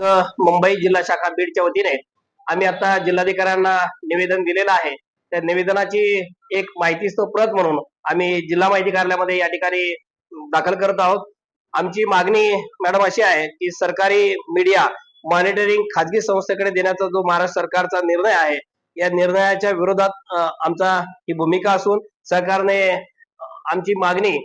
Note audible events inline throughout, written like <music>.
मुंबई जिल्हा शाखा बीडच्या वतीने आम्ही आता जिल्हाधिकाऱ्यांना निवेदन दिलेलं आहे. त्या निवेदनाची एक माहिती प्रत म्हणून आम्ही जिल्हा माहिती कार्यालयामध्ये या ठिकाणी दाखल करत आहोत. आमची मागणी मॅडम अशी आहे की सरकारी मीडिया मॉनिटरिंग खाजगी संस्थेकडे देण्याचा जो महाराष्ट्र सरकारचा निर्णय आहे या निर्णयाच्या विरोधात आमचा ही भूमिका असून सरकारने आमची मागणी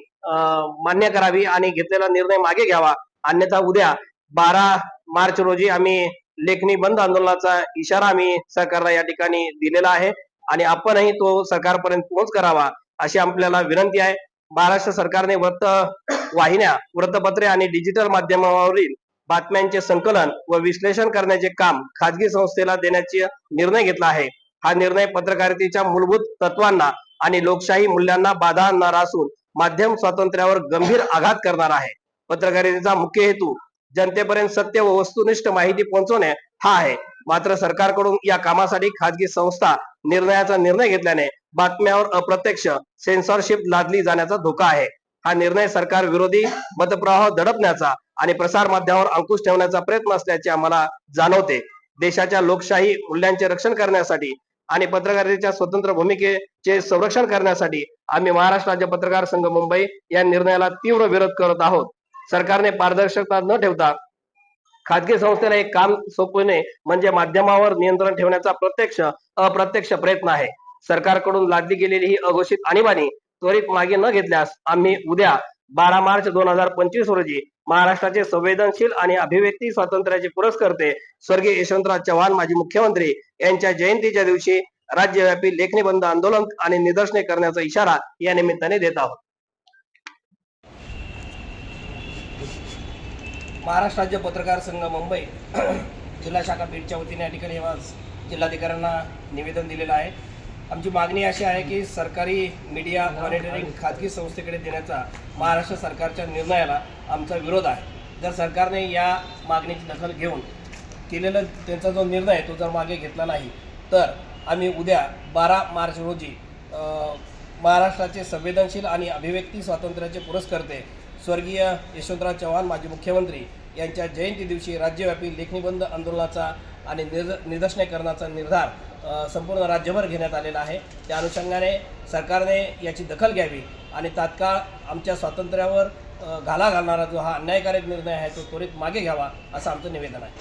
मान्य करावी आणि घेतलेला निर्णय मागे घ्यावा. अन्यथा उद्या बारा मार्च रोजी आम्ही लेखनी बंद आंदोलनाचा इशारा आम्ही सरकारला या ठिकाणी दिलेला आहे. आणि आपणही तो सरकारपर्यंत पोहोच करावा अशी आपल्याला विनंती आहे. महाराष्ट्र सरकारने वृत्त वाहिन्या वृत्तपत्रे आणि डिजिटल माध्यमावरील बातम्यांचे संकलन व विश्लेषण करण्याचे काम खाजगी संस्थेला देण्याचे निर्णय घेतला आहे. हा निर्णय पत्रकारितेच्या मूलभूत तत्वांना आणि लोकशाही मूल्यांना बाधा आणणारा असून माध्यम स्वातंत्र्यावर गंभीर आघात करणार आहे. पत्रकारितेचा मुख्य हेतू जनतेपर्यंत सत्य व वस्तुनिष्ठ माहिती पोहोचवणे हा आहे. मात्र सरकारकडून या कामासाठी खाजगी संस्था निर्णयाचा निर्णय घेतल्याने बातम्यावर अप्रत्यक्ष सेन्सॉरशिप लादली जाण्याचा धोका आहे. हा निर्णय सरकार विरोधी मतप्रवाह दडपण्याचा आणि प्रसार माध्यमावर अंकुश ठेवण्याचा प्रयत्न असल्याचे आम्हाला जाणवते. देशाच्या लोकशाही मूल्यांचे रक्षण करण्यासाठी आणि पत्रकारितेच्या स्वतंत्र भूमिकेचे संरक्षण करण्यासाठी आम्ही महाराष्ट्र राज्य पत्रकार संघ मुंबई या निर्णयाला तीव्र विरोध करत आहोत. सरकारने पारदर्शकता न ठेवता खाजगी संस्थेला एक काम सोपवणे म्हणजे माध्यमावर नियंत्रण ठेवण्याचा प्रत्यक्ष अप्रत्यक्ष प्रयत्न आहे. सरकारकडून लादली गेलेली ही अघोषित आणीबाणी त्वरित मागे न घेतल्यास आम्ही उद्या बारा मार्च दोन हजार पंचवीस रोजी महाराष्ट्राचे संवेदनशील आणि अभिव्यक्ती स्वातंत्र्याचे पुरस्कर्ते स्वर्गीय यशवंतराव चव्हाण माजी मुख्यमंत्री यांच्या जयंतीच्या दिवशी राज्यव्यापी लेखणी बंद आंदोलन आणि निदर्शने करण्याचा इशारा या निमित्ताने देत आहोत. महाराष्ट्र राज्य पत्रकार संघ मुंबई <clears throat> जिल्हा शाखा बीडच्या वतीने या ठिकाणी जिल्हाधिकाऱ्यांना निवेदन दिलेलं आहे. आमची मागणी अशी आहे की सरकारी मीडिया मॉनिटरिंग खाजगी संस्थेकडे देण्याचा महाराष्ट्र सरकारच्या निर्णयाला आमचा विरोध आहे. जर सरकारने या मागणीची दखल घेऊन केलेला त्यांचा जो निर्णय आहे तो जर मागे घेतला नाही तर आम्ही उद्या बारा मार्च रोजी महाराष्ट्राचे संवेदनशील आणि अभिव्यक्ती स्वातंत्र्याचे पुरस्कर्ते स्वर्गीय यशवंतराव चव्हाण माजी मुख्यमंत्री यांच्या जयंती दिवशी राज्यव्यापी लेखणीबंद आंदोलनाचा आणि निर्द निदर्शने करण्याचा निर्धार संपूर्ण राज्यभर घेण्यात आलेला आहे. त्या अनुषंगाने सरकारने याची दखल घ्यावी आणि तात्काळ आमच्या स्वातंत्र्यावर घाला घालणारा जो हा अन्यायकारक निर्णय आहे तो त्वरित मागे घ्यावा असं आमचं निवेदन आहे.